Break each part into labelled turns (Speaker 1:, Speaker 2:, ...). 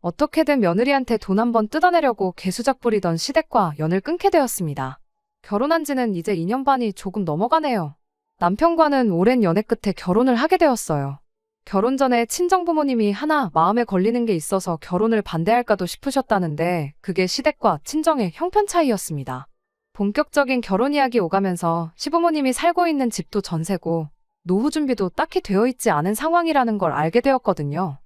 Speaker 1: 어떻게든 며느리한테 돈 한번 뜯어내려고 개수작 부리던 시댁과 연을 끊게 되었습니다. 결혼한 지는 이제 2년 반이 조금 넘어가네요. 남편과는 오랜 연애 끝에 결혼을 하게 되었어요. 결혼 전에 친정 부모님이 하나 마음에 걸리는 게 있어서 결혼을 반대할까도 싶으셨다는데 그게 시댁과 친정의 형편 차이였습니다. 본격적인 결혼 이야기 오가면서 시부모님이 살고 있는 집도 전세고 노후 준비도 딱히 되어 있지 않은 상황이라는 걸 알게 되었거든요.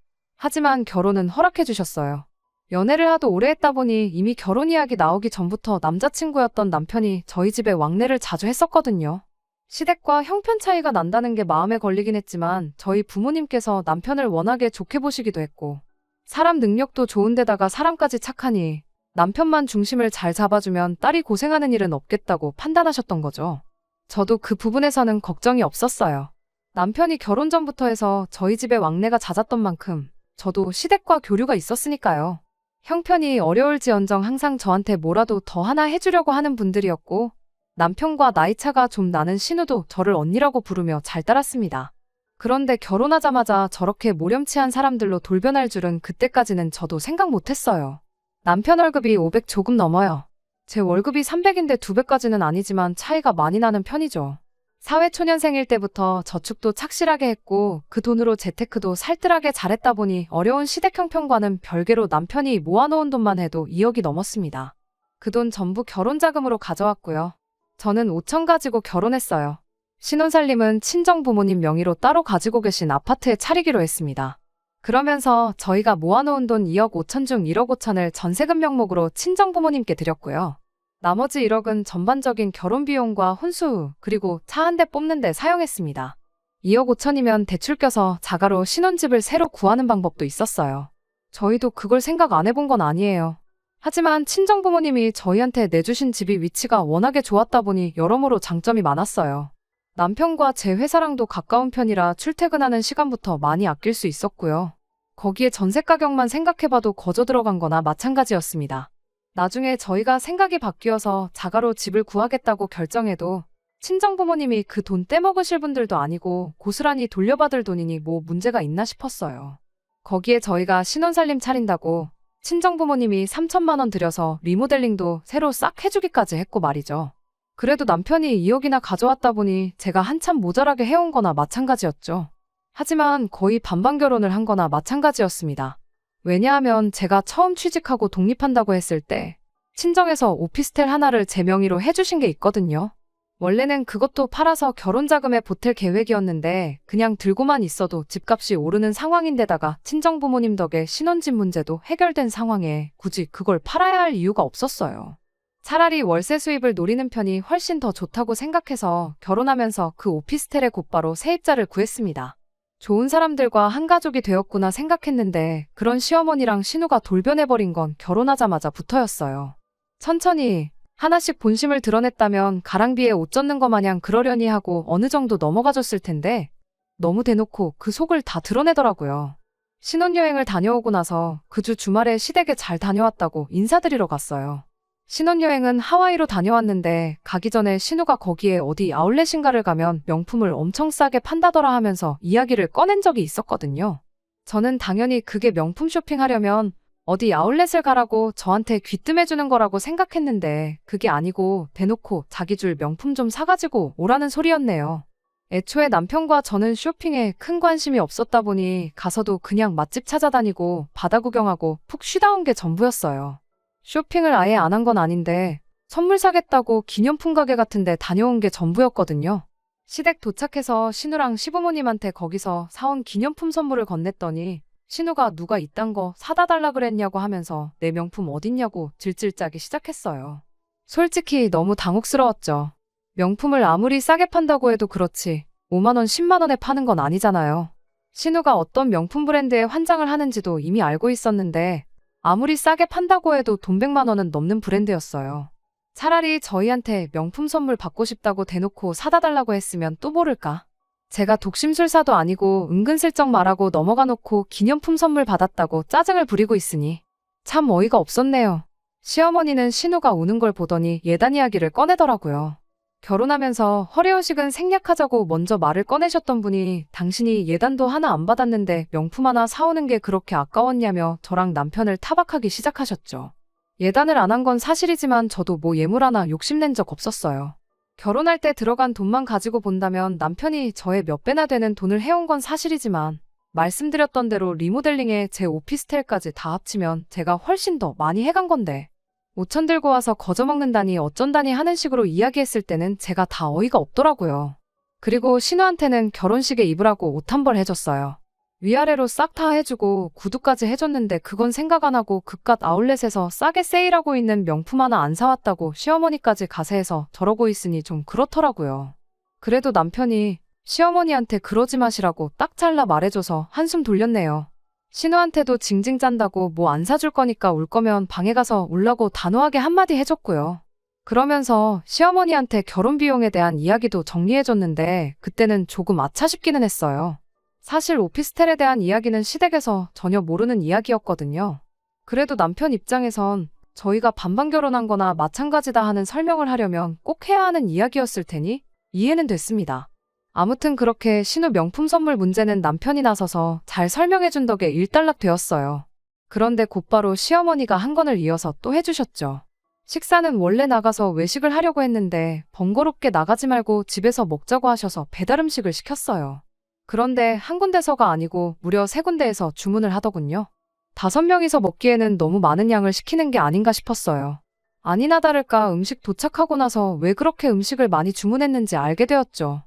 Speaker 1: 하지만 결혼은 허락해 주셨어요. 연애를 하도 오래 했다 보니 이미 결혼 이야기 나오기 전부터 남자친구였던 남편이 저희 집에 왕래를 자주 했었거든요. 시댁과 형편 차이가 난다는 게 마음에 걸리긴 했지만 저희 부모님께서 남편을 워낙에 좋게 보시기도 했고 사람 능력도 좋은데다가 사람까지 착하니 남편만 중심을 잘 잡아주면 딸이 고생하는 일은 없겠다고 판단하셨던 거죠. 저도 그 부분에서는 걱정이 없었어요. 남편이 결혼 전부터 해서 저희 집에 왕래가 잦았던 만큼 저도 시댁과 교류가 있었으니까요. 형편이 어려울지언정 항상 저한테 뭐라도 더 하나 해주려고 하는 분들이었고 남편과 나이차가 좀 나는 신우도 저를 언니라고 부르며 잘 따랐습니다. 그런데 결혼하자마자 저렇게 모렴치한 사람들로 돌변할 줄은 그때까지는 저도 생각 못했어요. 남편 월급이 500 조금 넘어요. 제 월급이 300인데 2배까지는 아니지만 차이가 많이 나는 편이죠. 사회초년생일 때부터 저축도 착실하게 했고 그 돈으로 재테크도 살뜰하게 잘했다 보니 어려운 시댁 형편과는 별개로 남편이 모아놓은 돈만 해도 2억이 넘었습니다. 그 돈 전부 결혼 자금으로 가져왔고요. 저는 5천 가지고 결혼했어요. 신혼살림은 친정 부모님 명의로 따로 가지고 계신 아파트에 차리기로 했습니다. 그러면서 저희가 모아놓은 돈 2억 5천 중 1억 5천을 전세금 명목으로 친정 부모님께 드렸고요. 나머지 1억은 전반적인 결혼 비용과 혼수, 그리고 차 한 대 뽑는 데 사용했습니다. 2억 5천이면 대출 껴서 자가로 신혼집을 새로 구하는 방법도 있었어요. 저희도 그걸 생각 안 해본 건 아니에요. 하지만 친정 부모님이 저희한테 내주신 집이 위치가 워낙에 좋았다 보니 여러모로 장점이 많았어요. 남편과 제 회사랑도 가까운 편이라 출퇴근하는 시간부터 많이 아낄 수 있었고요. 거기에 전세 가격만 생각해봐도 거저 들어간 거나 마찬가지였습니다. 나중에 저희가 생각이 바뀌어서 자가로 집을 구하겠다고 결정해도 친정 부모님이 그 돈 떼먹으실 분들도 아니고 고스란히 돌려받을 돈이니 뭐 문제가 있나 싶었어요. 거기에 저희가 신혼살림 차린다고 친정 부모님이 3천만 원 들여서 리모델링도 새로 싹 해주기까지 했고 말이죠. 그래도 남편이 2억이나 가져왔다 보니 제가 한참 모자라게 해온 거나 마찬가지였죠. 하지만 거의 반반 결혼을 한 거나 마찬가지였습니다. 왜냐하면 제가 처음 취직하고 독립한다고 했을 때 친정에서 오피스텔 하나를 제 명의로 해주신 게 있거든요. 원래는 그것도 팔아서 결혼 자금에 보탤 계획이었는데 그냥 들고만 있어도 집값이 오르는 상황인데다가 친정 부모님 덕에 신혼집 문제도 해결된 상황에 굳이 그걸 팔아야 할 이유가 없었어요. 차라리 월세 수입을 노리는 편이 훨씬 더 좋다고 생각해서 결혼하면서 그 오피스텔에 곧바로 세입자를 구했습니다. 좋은 사람들과 한 가족이 되었구나 생각했는데 그런 시어머니랑 신우가 돌변해버린 건 결혼하자마자 부터였어요. 천천히 하나씩 본심을 드러냈다면 가랑비에 옷 젖는 거 마냥 그러려니 하고 어느 정도 넘어가줬을 텐데 너무 대놓고 그 속을 다 드러내더라고요. 신혼여행을 다녀오고 나서 그 주 주말에 시댁에 잘 다녀왔다고 인사드리러 갔어요. 신혼여행은 하와이로 다녀왔는데 가기 전에 신우가 거기에 어디 아울렛인가를 가면 명품을 엄청 싸게 판다더라 하면서 이야기를 꺼낸 적이 있었거든요. 저는 당연히 그게 명품 쇼핑하려면 어디 아울렛을 가라고 저한테 귀뜸해주는 거라고 생각했는데 그게 아니고 대놓고 자기 줄 명품 좀 사가지고 오라는 소리였네요. 애초에 남편과 저는 쇼핑에 큰 관심이 없었다 보니 가서도 그냥 맛집 찾아다니고 바다 구경하고 푹 쉬다 온 게 전부였어요. 쇼핑을 아예 안 한 건 아닌데 선물 사겠다고 기념품 가게 같은데 다녀온 게 전부였거든요. 시댁 도착해서 신우랑 시부모님한테 거기서 사온 기념품 선물을 건넸더니 신우가 누가 이딴 거 사다 달라 그랬냐고 하면서 내 명품 어딨냐고 질질 짜기 시작했어요. 솔직히 너무 당혹스러웠죠. 명품을 아무리 싸게 판다고 해도 그렇지 5만원, 10만원에 파는 건 아니잖아요. 신우가 어떤 명품 브랜드에 환장을 하는지도 이미 알고 있었는데 아무리 싸게 판다고 해도 돈 100만 원은 넘는 브랜드였어요. 차라리 저희한테 명품 선물 받고 싶다고 대놓고 사다 달라고 했으면 또 모를까. 제가 독심술사도 아니고 은근슬쩍 말하고 넘어가 놓고 기념품 선물 받았다고 짜증을 부리고 있으니 참 어이가 없었네요. 시어머니는 신우가 우는 걸 보더니 예단 이야기를 꺼내더라고요. 결혼하면서 허례허식은 생략하자고 먼저 말을 꺼내셨던 분이 당신이 예단도 하나 안 받았는데 명품 하나 사오는 게 그렇게 아까웠냐며 저랑 남편을 타박하기 시작하셨죠. 예단을 안 한 건 사실이지만 저도 뭐 예물 하나 욕심낸 적 없었어요. 결혼할 때 들어간 돈만 가지고 본다면 남편이 저의 몇 배나 되는 돈을 해온 건 사실이지만 말씀드렸던 대로 리모델링에 제 오피스텔까지 다 합치면 제가 훨씬 더 많이 해간 건데 5천 들고 와서 거저 먹는다니 어쩐다니 하는 식으로 이야기했을 때는 제가 다 어이가 없더라고요. 그리고 신우한테는 결혼식에 입으라고 옷 한 벌 해줬어요. 위아래로 싹 다 해주고 구두까지 해줬는데 그건 생각 안 하고 그깟 아울렛에서 싸게 세일하고 있는 명품 하나 안 사왔다고 시어머니까지 가세해서 저러고 있으니 좀 그렇더라고요. 그래도 남편이 시어머니한테 그러지 마시라고 딱 잘라 말해줘서 한숨 돌렸네요. 신우한테도 징징 짠다고 뭐 안 사줄 거니까 울 거면 방에 가서 울라고 단호하게 한마디 해줬고요. 그러면서 시어머니한테 결혼 비용에 대한 이야기도 정리해줬는데 그때는 조금 아차 싶기는 했어요. 사실 오피스텔에 대한 이야기는 시댁에서 전혀 모르는 이야기였거든요. 그래도 남편 입장에선 저희가 반반 결혼한 거나 마찬가지다 하는 설명을 하려면 꼭 해야 하는 이야기였을 테니 이해는 됐습니다. 아무튼 그렇게 신우 명품 선물 문제는 남편이 나서서 잘 설명해준 덕에 일단락 되었어요. 그런데 곧바로 시어머니가 한 건을 이어서 또 해주셨죠. 식사는 원래 나가서 외식을 하려고 했는데 번거롭게 나가지 말고 집에서 먹자고 하셔서 배달 음식을 시켰어요. 그런데 한 군데서가 아니고 무려 세 군데에서 주문을 하더군요. 다섯 명이서 먹기에는 너무 많은 양을 시키는 게 아닌가 싶었어요. 아니나 다를까 음식 도착하고 나서 왜 그렇게 음식을 많이 주문했는지 알게 되었죠.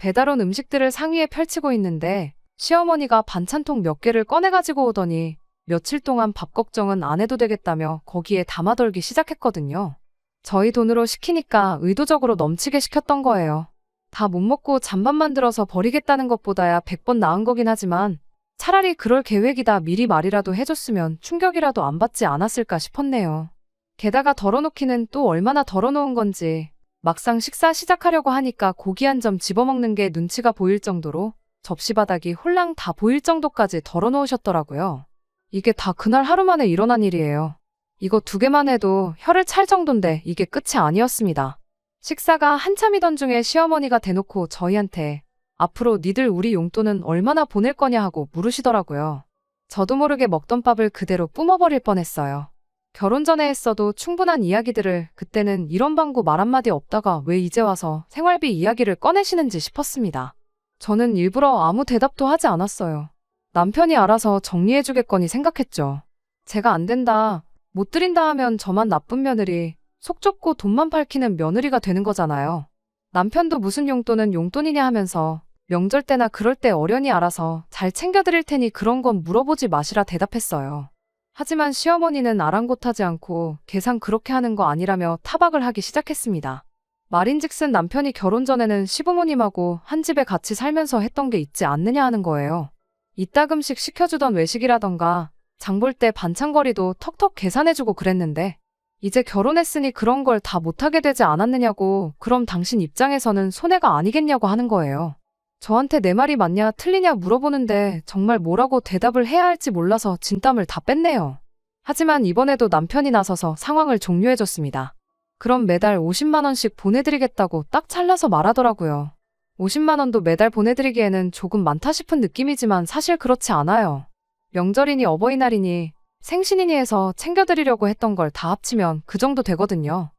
Speaker 1: 배달 온 음식들을 상위에 펼치고 있는데 시어머니가 반찬통 몇 개를 꺼내가지고 오더니 며칠 동안 밥 걱정은 안 해도 되겠다며 거기에 담아덜기 시작했거든요. 저희 돈으로 시키니까 의도적으로 넘치게 시켰던 거예요. 다 못 먹고 잔반 만 들어서 버리겠다는 것보다야 100번 나은 거긴 하지만 차라리 그럴 계획이다 미리 말이라도 해줬으면 충격이라도 안 받지 않았을까 싶었네요. 게다가 덜어놓기는 또 얼마나 덜어놓은 건지 막상 식사 시작하려고 하니까 고기 한 점 집어먹는 게 눈치가 보일 정도로 접시 바닥이 홀랑 다 보일 정도까지 덜어놓으셨더라고요. 이게 다 그날 하루 만에 일어난 일이에요. 이거 두 개만 해도 혀를 찰 정도인데 이게 끝이 아니었습니다. 식사가 한참이던 중에 시어머니가 대놓고 저희한테 앞으로 니들 우리 용돈은 얼마나 보낼 거냐 하고 물으시더라고요. 저도 모르게 먹던 밥을 그대로 뿜어버릴 뻔했어요. 결혼 전에 했어도 충분한 이야기들을 그때는 이런 방구 말 한마디 없다가 왜 이제 와서 생활비 이야기를 꺼내시는지 싶었습니다. 저는 일부러 아무 대답도 하지 않았어요. 남편이 알아서 정리해주겠거니 생각했죠. 제가 안 된다, 못 드린다 하면 저만 나쁜 며느리, 속 좁고 돈만 밝히는 며느리가 되는 거잖아요. 남편도 무슨 용돈은 용돈이냐 하면서 명절 때나 그럴 때 어련히 알아서 잘 챙겨드릴 테니 그런 건 물어보지 마시라 대답했어요. 하지만 시어머니는 아랑곳하지 않고 계산 그렇게 하는 거 아니라며 타박을 하기 시작했습니다. 말인즉슨 남편이 결혼 전에는 시부모님하고 한 집에 같이 살면서 했던 게 있지 않느냐 하는 거예요. 이따금씩 시켜주던 외식이라던가 장 볼 때 반찬거리도 턱턱 계산해주고 그랬는데 이제 결혼했으니 그런 걸 다 못하게 되지 않았느냐고 그럼 당신 입장에서는 손해가 아니겠냐고 하는 거예요. 저한테 내 말이 맞냐 틀리냐 물어보는데 정말 뭐라고 대답을 해야 할지 몰라서 진땀을 다 뺐네요. 하지만 이번에도 남편이 나서서 상황을 종료해줬습니다. 그럼 매달 50만원씩 보내드리겠다고 딱 잘라서 말하더라고요. 50만원도 매달 보내드리기에는 조금 많다 싶은 느낌이지만 사실 그렇지 않아요. 명절이니 어버이날이니 생신이니 해서 챙겨드리려고 했던 걸 다 합치면 그 정도 되거든요.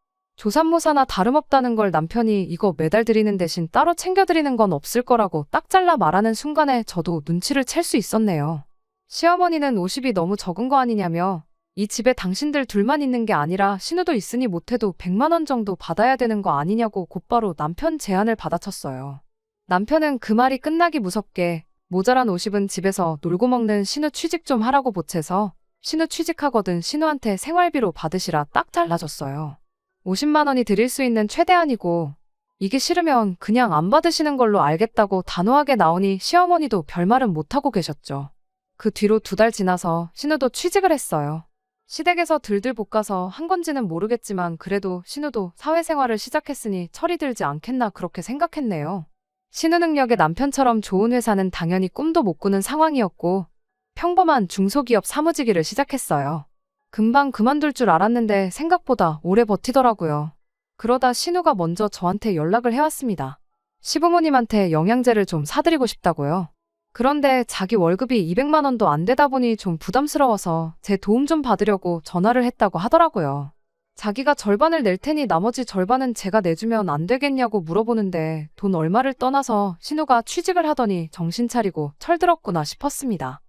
Speaker 1: 조산모사나 다름없다는 걸 남편이 이거 매달 드리는 대신 따로 챙겨드리는 건 없을 거라고 딱 잘라 말하는 순간에 저도 눈치를 챌 수 있었네요. 시어머니는 50이 너무 적은 거 아니냐며 이 집에 당신들 둘만 있는 게 아니라 신우도 있으니 못해도 100만 원 정도 받아야 되는 거 아니냐고 곧바로 남편 제안을 받아쳤어요. 남편은 그 말이 끝나기 무섭게 모자란 50은 집에서 놀고 먹는 신우 취직 좀 하라고 보채서 신우 취직하거든 신우한테 생활비로 받으시라 딱 잘라줬어요. 50만 원이 드릴 수 있는 최대한이고 이게 싫으면 그냥 안 받으시는 걸로 알겠다고 단호하게 나오니 시어머니도 별말은 못하고 계셨죠. 그 뒤로 두 달 지나서 신우도 취직을 했어요. 시댁에서 들들 볶아서 한 건지는 모르겠지만 그래도 신우도 사회생활을 시작했으니 철이 들지 않겠나 그렇게 생각했네요. 신우 능력의 남편처럼 좋은 회사는 당연히 꿈도 못 꾸는 상황이었고 평범한 중소기업 사무직일을 시작했어요. 금방 그만둘 줄 알았는데 생각보다 오래 버티더라고요. 그러다 신우가 먼저 저한테 연락을 해왔습니다. 시부모님한테 영양제를 좀 사드리고 싶다고요. 그런데 자기 월급이 200만 원도 안 되다 보니 좀 부담스러워서 제 도움 좀 받으려고 전화를 했다고 하더라고요. 자기가 절반을 낼 테니 나머지 절반은 제가 내주면 안 되겠냐고 물어보는데 돈 얼마를 떠나서 신우가 취직을 하더니 정신 차리고 철들었구나 싶었습니다.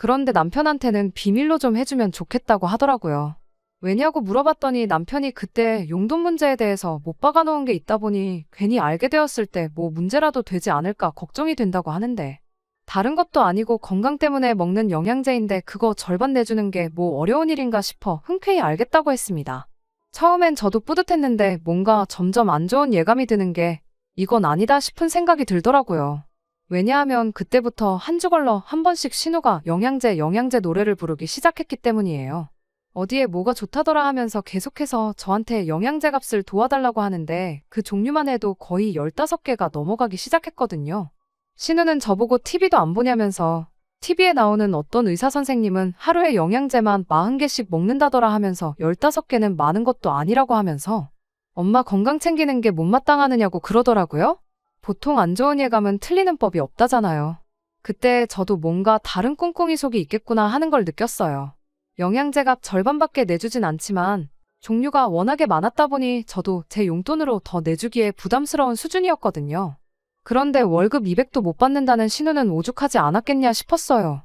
Speaker 1: 그런데 남편한테는 비밀로 좀 해주면 좋겠다고 하더라고요. 왜냐고 물어봤더니 남편이 그때 용돈 문제에 대해서 못 박아놓은 게 있다 보니 괜히 알게 되었을 때 뭐 문제라도 되지 않을까 걱정이 된다고 하는데 다른 것도 아니고 건강 때문에 먹는 영양제인데 그거 절반 내주는 게 뭐 어려운 일인가 싶어 흔쾌히 알겠다고 했습니다. 처음엔 저도 뿌듯했는데 뭔가 점점 안 좋은 예감이 드는 게 이건 아니다 싶은 생각이 들더라고요. 왜냐하면 그때부터 한 주걸러 한 번씩 신우가 영양제 영양제 노래를 부르기 시작했기 때문이에요. 어디에 뭐가 좋다더라 하면서 계속해서 저한테 영양제 값을 도와달라고 하는데 그 종류만 해도 거의 15개가 넘어가기 시작했거든요. 신우는 저보고 TV도 안 보냐면서 TV에 나오는 어떤 의사 선생님은 하루에 영양제만 40개씩 먹는다더라 하면서 15개는 많은 것도 아니라고 하면서 엄마 건강 챙기는 게 못마땅하느냐고 그러더라고요. 보통 안 좋은 예감은 틀리는 법이 없다잖아요. 그때 저도 뭔가 다른 꿍꿍이 속이 있겠구나 하는 걸 느꼈어요. 영양제 값 절반밖에 내주진 않지만 종류가 워낙에 많았다 보니 저도 제 용돈으로 더 내주기에 부담스러운 수준이었거든요. 그런데 월급 200도 못 받는다는 신우는 오죽하지 않았겠냐 싶었어요.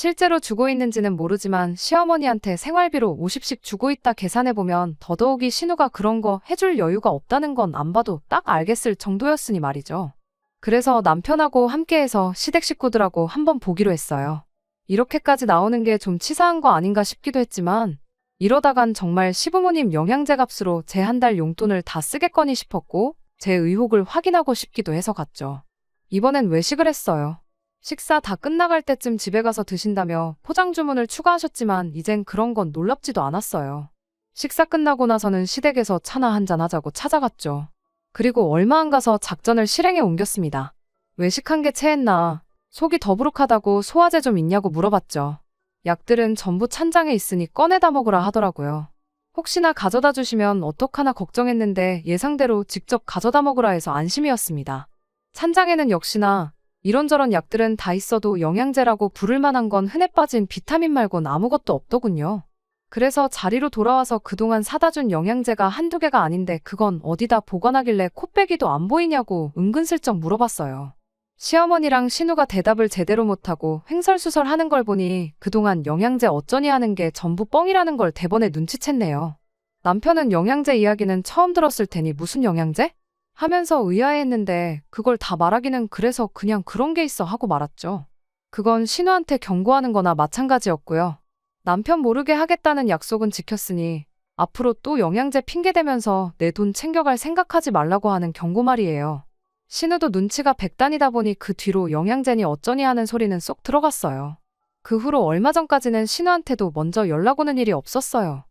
Speaker 1: 실제로 주고 있는지는 모르지만 시어머니한테 생활비로 50씩 주고 있다 계산해보면 더더욱이 신우가 그런 거 해줄 여유가 없다는 건 안 봐도 딱 알겠을 정도였으니 말이죠. 그래서 남편하고 함께해서 시댁 식구들하고 한번 보기로 했어요. 이렇게까지 나오는 게 좀 치사한 거 아닌가 싶기도 했지만 이러다간 정말 시부모님 영양제 값으로 제 한 달 용돈을 다 쓰겠거니 싶었고 제 의혹을 확인하고 싶기도 해서 갔죠. 이번엔 외식을 했어요. 식사 다 끝나갈 때쯤 집에 가서 드신다며 포장 주문을 추가하셨지만 이젠 그런 건 놀랍지도 않았어요. 식사 끝나고 나서는 시댁에서 차나 한잔 하자고 찾아갔죠. 그리고 얼마 안 가서 작전을 실행에 옮겼습니다. 외식한 게 체했나 속이 더부룩하다고 소화제 좀 있냐고 물어봤죠. 약들은 전부 찬장에 있으니 꺼내다 먹으라 하더라고요. 혹시나 가져다 주시면 어떡하나 걱정했는데 예상대로 직접 가져다 먹으라 해서 안심이었습니다. 찬장에는 역시나 이런저런 약들은 다 있어도 영양제라고 부를 만한 건 흔해 빠진 비타민 말곤 아무것도 없더군요. 그래서 자리로 돌아와서 그동안 사다 준 영양제가 한두 개가 아닌데 그건 어디다 보관하길래 코빼기도 안 보이냐고 은근슬쩍 물어봤어요. 시어머니랑 신우가 대답을 제대로 못하고 횡설수설 하는 걸 보니 그동안 영양제 어쩌니 하는 게 전부 뻥이라는 걸 대번에 눈치챘네요. 남편은 영양제 이야기는 처음 들었을 테니 무슨 영양제? 하면서 의아해했는데 그걸 다 말하기는 그래서 그냥 그런 게 있어 하고 말았죠. 그건 신우한테 경고하는 거나 마찬가지였고요. 남편 모르게 하겠다는 약속은 지켰으니 앞으로 또 영양제 핑계대면서 내 돈 챙겨갈 생각하지 말라고 하는 경고 말이에요. 신우도 눈치가 백단이다 보니 그 뒤로 영양제니 어쩌니 하는 소리는 쏙 들어갔어요. 그 후로 얼마 전까지는 신우한테도 먼저 연락 오는 일이 없었어요.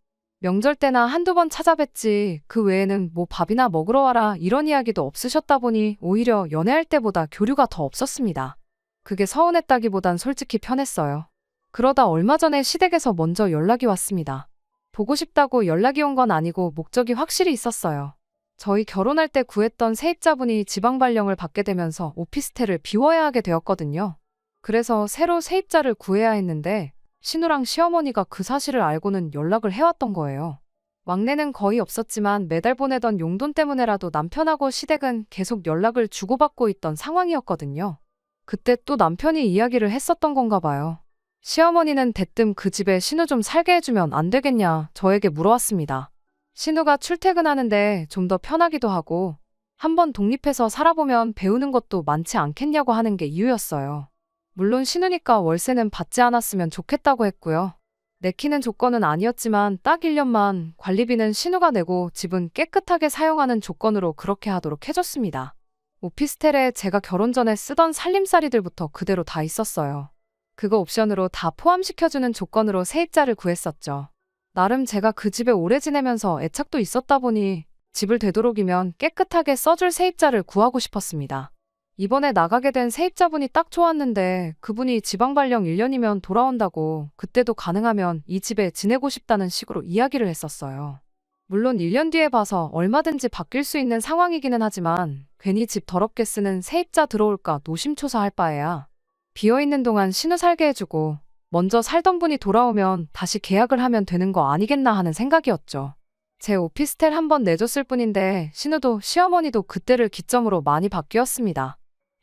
Speaker 1: 명절 때나 한두 번 찾아뵀지 그 외에는 뭐 밥이나 먹으러 와라 이런 이야기도 없으셨다 보니 오히려 연애할 때보다 교류가 더 없었습니다. 그게 서운했다기보단 솔직히 편했어요. 그러다 얼마 전에 시댁에서 먼저 연락이 왔습니다. 보고 싶다고 연락이 온 건 아니고 목적이 확실히 있었어요. 저희 결혼할 때 구했던 세입자분이 지방 발령을 받게 되면서 오피스텔을 비워야 하게 되었거든요. 그래서 새로 세입자를 구해야 했는데 신우랑 시어머니가 그 사실을 알고는 연락을 해왔던 거예요. 왕래는 거의 없었지만 매달 보내던 용돈 때문에라도 남편하고 시댁은 계속 연락을 주고받고 있던 상황이었거든요. 그때 또 남편이 이야기를 했었던 건가 봐요. 시어머니는 대뜸 그 집에 신우 좀 살게 해주면 안 되겠냐 저에게 물어왔습니다. 신우가 출퇴근하는데 좀 더 편하기도 하고 한번 독립해서 살아보면 배우는 것도 많지 않겠냐고 하는 게 이유였어요. 물론 신우니까 월세는 받지 않았으면 좋겠다고 했고요. 내키는 조건은 아니었지만 딱 1년만 관리비는 신우가 내고 집은 깨끗하게 사용하는 조건으로 그렇게 하도록 해줬습니다. 오피스텔에 제가 결혼 전에 쓰던 살림살이들부터 그대로 다 있었어요. 그거 옵션으로 다 포함시켜주는 조건으로 세입자를 구했었죠. 나름 제가 그 집에 오래 지내면서 애착도 있었다 보니 집을 되도록이면 깨끗하게 써줄 세입자를 구하고 싶었습니다. 이번에 나가게 된 세입자분이 딱 좋았는데 그분이 지방 발령 1년이면 돌아온다고 그때도 가능하면 이 집에 지내고 싶다는 식으로 이야기를 했었어요. 물론 1년 뒤에 봐서 얼마든지 바뀔 수 있는 상황이기는 하지만 괜히 집 더럽게 쓰는 세입자 들어올까 노심초사할 바에야 비어있는 동안 신우 살게 해주고 먼저 살던 분이 돌아오면 다시 계약을 하면 되는 거 아니겠나 하는 생각이었죠. 제 오피스텔 한 번 내줬을 뿐인데 신우도 시어머니도 그때를 기점으로 많이 바뀌었습니다.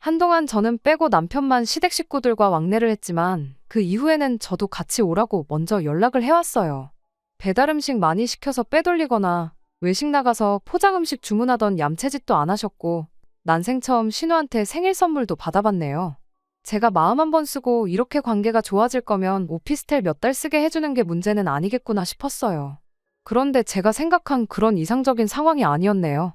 Speaker 1: 한동안 저는 빼고 남편만 시댁 식구들과 왕래를 했지만 그 이후에는 저도 같이 오라고 먼저 연락을 해왔어요. 배달 음식 많이 시켜서 빼돌리거나 외식 나가서 포장 음식 주문하던 얌체짓도 안 하셨고 난생 처음 신우한테 생일 선물도 받아봤네요. 제가 마음 한 번 쓰고 이렇게 관계가 좋아질 거면 오피스텔 몇 달 쓰게 해주는 게 문제는 아니겠구나 싶었어요. 그런데 제가 생각한 그런 이상적인 상황이 아니었네요.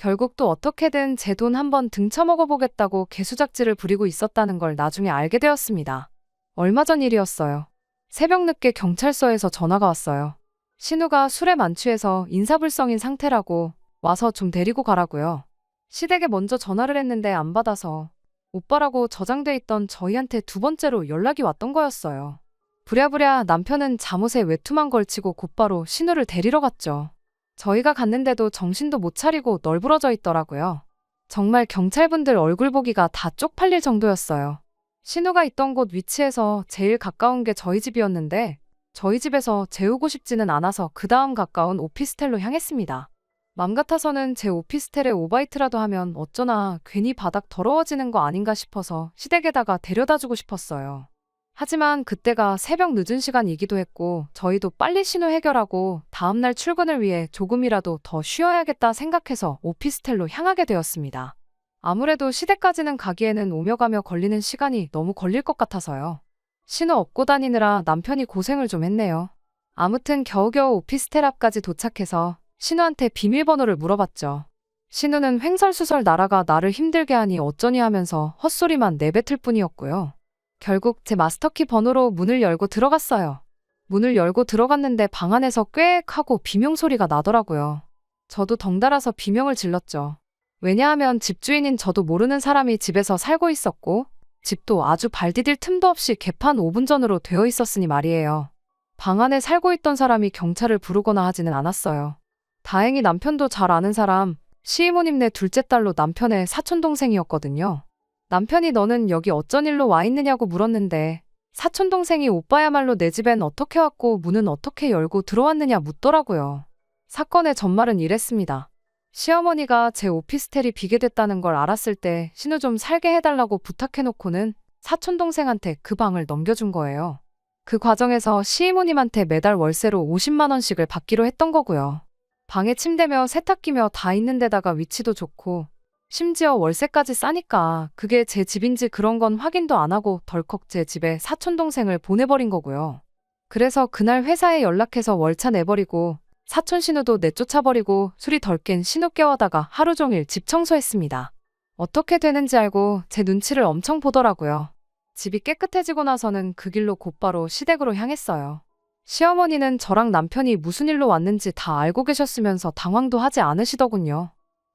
Speaker 1: 결국 또 어떻게든 제 돈 한번 등쳐먹어보겠다고 개수작질을 부리고 있었다는 걸 나중에 알게 되었습니다. 얼마 전 일이었어요. 새벽 늦게 경찰서에서 전화가 왔어요. 신우가 술에 만취해서 인사불성인 상태라고 와서 좀 데리고 가라고요. 시댁에 먼저 전화를 했는데 안 받아서 오빠라고 저장돼 있던 저희한테 두 번째로 연락이 왔던 거였어요. 부랴부랴 남편은 잠옷에 외투만 걸치고 곧바로 신우를 데리러 갔죠. 저희가 갔는데도 정신도 못 차리고 널브러져 있더라고요. 정말 경찰분들 얼굴 보기가 다 쪽팔릴 정도였어요. 신우가 있던 곳 위치에서 제일 가까운 게 저희 집이었는데 저희 집에서 재우고 싶지는 않아서 그 다음 가까운 오피스텔로 향했습니다. 맘 같아서는 제 오피스텔에 오바이트라도 하면 어쩌나 괜히 바닥 더러워지는 거 아닌가 싶어서 시댁에다가 데려다 주고 싶었어요. 하지만 그때가 새벽 늦은 시간이기도 했고 저희도 빨리 신호 해결하고 다음날 출근을 위해 조금이라도 더 쉬어야겠다 생각해서 오피스텔로 향하게 되었습니다. 아무래도 시댁까지는 가기에는 오며 가며 걸리는 시간이 너무 걸릴 것 같아서요. 신호 업고 다니느라 남편이 고생을 좀 했네요. 아무튼 겨우겨우 오피스텔 앞까지 도착해서 신우한테 비밀번호를 물어봤죠. 신우는 횡설수설 나라가 나를 힘들게 하니 어쩌니 하면서 헛소리만 내뱉을 뿐이었고요. 결국 제 마스터키 번호로 문을 열고 들어갔어요. 문을 열고 들어갔는데 방 안에서 꽥 하고 비명 소리가 나더라고요. 저도 덩달아서 비명을 질렀죠. 왜냐하면 집주인인 저도 모르는 사람이 집에서 살고 있었고, 집도 아주 발 디딜 틈도 없이 개판 5분 전으로 되어 있었으니 말이에요. 방 안에 살고 있던 사람이 경찰을 부르거나 하지는 않았어요. 다행히 남편도 잘 아는 사람, 시이모님네 둘째 딸로 남편의 사촌동생이었거든요. 남편이 너는 여기 어쩐 일로 와 있느냐고 물었는데 사촌동생이 오빠야말로 내 집엔 어떻게 왔고 문은 어떻게 열고 들어왔느냐 묻더라고요. 사건의 전말은 이랬습니다. 시어머니가 제 오피스텔이 비게 됐다는 걸 알았을 때 신우 좀 살게 해달라고 부탁해놓고는 사촌동생한테 그 방을 넘겨준 거예요. 그 과정에서 시이모님한테 매달 월세로 50만원씩을 받기로 했던 거고요. 방에 침대며 세탁기며 다 있는 데다가 위치도 좋고 심지어 월세까지 싸니까 그게 제 집인지 그런 건 확인도 안 하고 덜컥 제 집에 사촌동생을 보내버린 거고요. 그래서 그날 회사에 연락해서 월차 내버리고 사촌 신우도 내쫓아버리고 술이 덜 깬 신우 깨워다가 하루 종일 집 청소했습니다. 어떻게 되는지 알고 제 눈치를 엄청 보더라고요. 집이 깨끗해지고 나서는 그 길로 곧바로 시댁으로 향했어요. 시어머니는 저랑 남편이 무슨 일로 왔는지 다 알고 계셨으면서 당황도 하지 않으시더군요.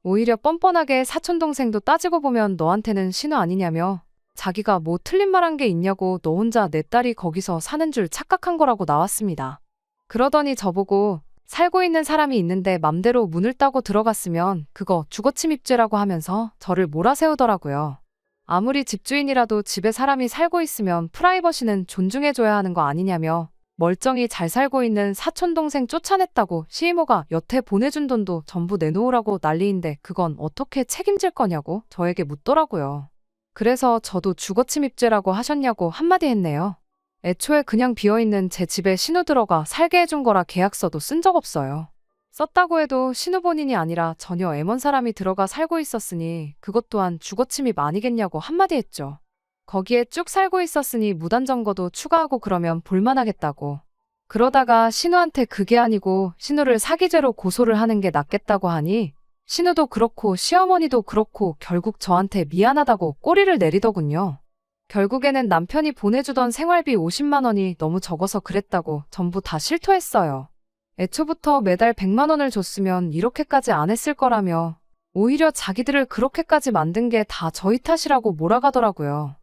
Speaker 1: 오히려 뻔뻔하게 사촌동생도 따지고 보면 너한테는 신우 아니냐며 자기가 뭐 틀린 말 한 게 있냐고 너 혼자 내 딸이 거기서 사는 줄 착각한 거라고 나왔습니다. 그러더니 저보고 살고 있는 사람이 있는데 맘대로 문을 따고 들어갔으면 그거 주거침입죄라고 하면서 저를 몰아세우더라고요. 아무리 집주인이라도 집에 사람이 살고 있으면 프라이버시는 존중해줘야 하는 거 아니냐며 멀쩡히 잘 살고 있는 사촌동생 쫓아냈다고 시이모가 여태 보내준 돈도 전부 내놓으라고 난리인데 그건 어떻게 책임질 거냐고 저에게 묻더라고요. 그래서 저도 주거침입죄라고 하셨냐고 한마디 했네요. 애초에 그냥 비어있는 제 집에 신우 들어가 살게 해준 거라 계약서도 쓴 적 없어요. 썼다고 해도 신우 본인이 아니라 전혀 애먼 사람이 들어가 살고 있었으니 그것 또한 주거침입 아니겠냐고 한마디 했죠. 거기에 쭉 살고 있었으니 무단점거도 추가하고 그러면 볼만하겠다고. 그러다가 신우한테 그게 아니고 신우를 사기죄로 고소를 하는 게 낫겠다고 하니 신우도 그렇고 시어머니도 그렇고 결국 저한테 미안하다고 꼬리를 내리더군요. 결국에는 남편이 보내주던 생활비 50만 원이 너무 적어서 그랬다고 전부 다 실토했어요. 애초부터 매달 100만 원을 줬으면 이렇게까지 안 했을 거라며 오히려 자기들을 그렇게까지 만든 게 다 저희 탓이라고 몰아가더라고요.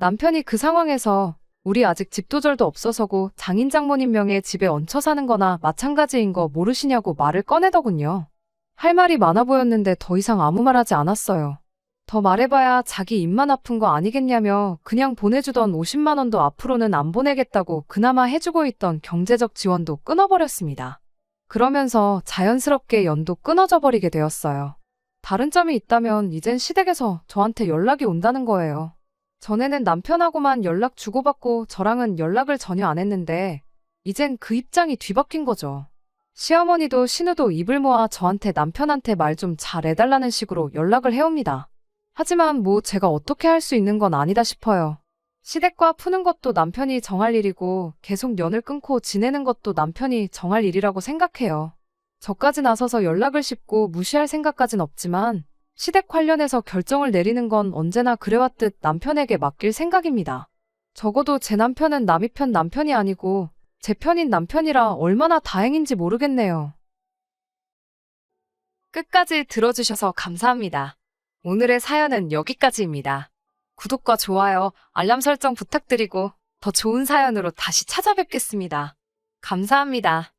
Speaker 1: 남편이 그 상황에서 우리 아직 집도절도 없어서고 장인 장모님 명의 집에 얹혀 사는 거나 마찬가지인 거 모르시냐고 말을 꺼내더군요. 할 말이 많아 보였는데 더 이상 아무 말 하지 않았어요. 더 말해봐야 자기 입만 아픈 거 아니겠냐며 그냥 보내주던 50만 원도 앞으로는 안 보내겠다고 그나마 해주고 있던 경제적 지원도 끊어버렸습니다. 그러면서 자연스럽게 연도 끊어져 버리게 되었어요. 다른 점이 있다면 이젠 시댁에서 저한테 연락이 온다는 거예요. 전에는 남편하고만 연락 주고받고 저랑은 연락을 전혀 안 했는데 이젠 그 입장이 뒤바뀐 거죠. 시어머니도 신우도 입을 모아 저한테 남편한테 말 좀 잘 해달라는 식으로 연락을 해옵니다. 하지만 뭐 제가 어떻게 할 수 있는 건 아니다 싶어요. 시댁과 푸는 것도 남편이 정할 일이고 계속 연을 끊고 지내는 것도 남편이 정할 일이라고 생각해요. 저까지 나서서 연락을 씹고 무시할 생각까진 없지만 시댁 관련해서 결정을 내리는 건 언제나 그래왔듯 남편에게 맡길 생각입니다. 적어도 제 남편은 남이 편 남편이 아니고 제 편인 남편이라 얼마나 다행인지 모르겠네요. 끝까지 들어주셔서 감사합니다. 오늘의 사연은 여기까지입니다. 구독과 좋아요, 알람 설정 부탁드리고 더 좋은 사연으로 다시 찾아뵙겠습니다. 감사합니다.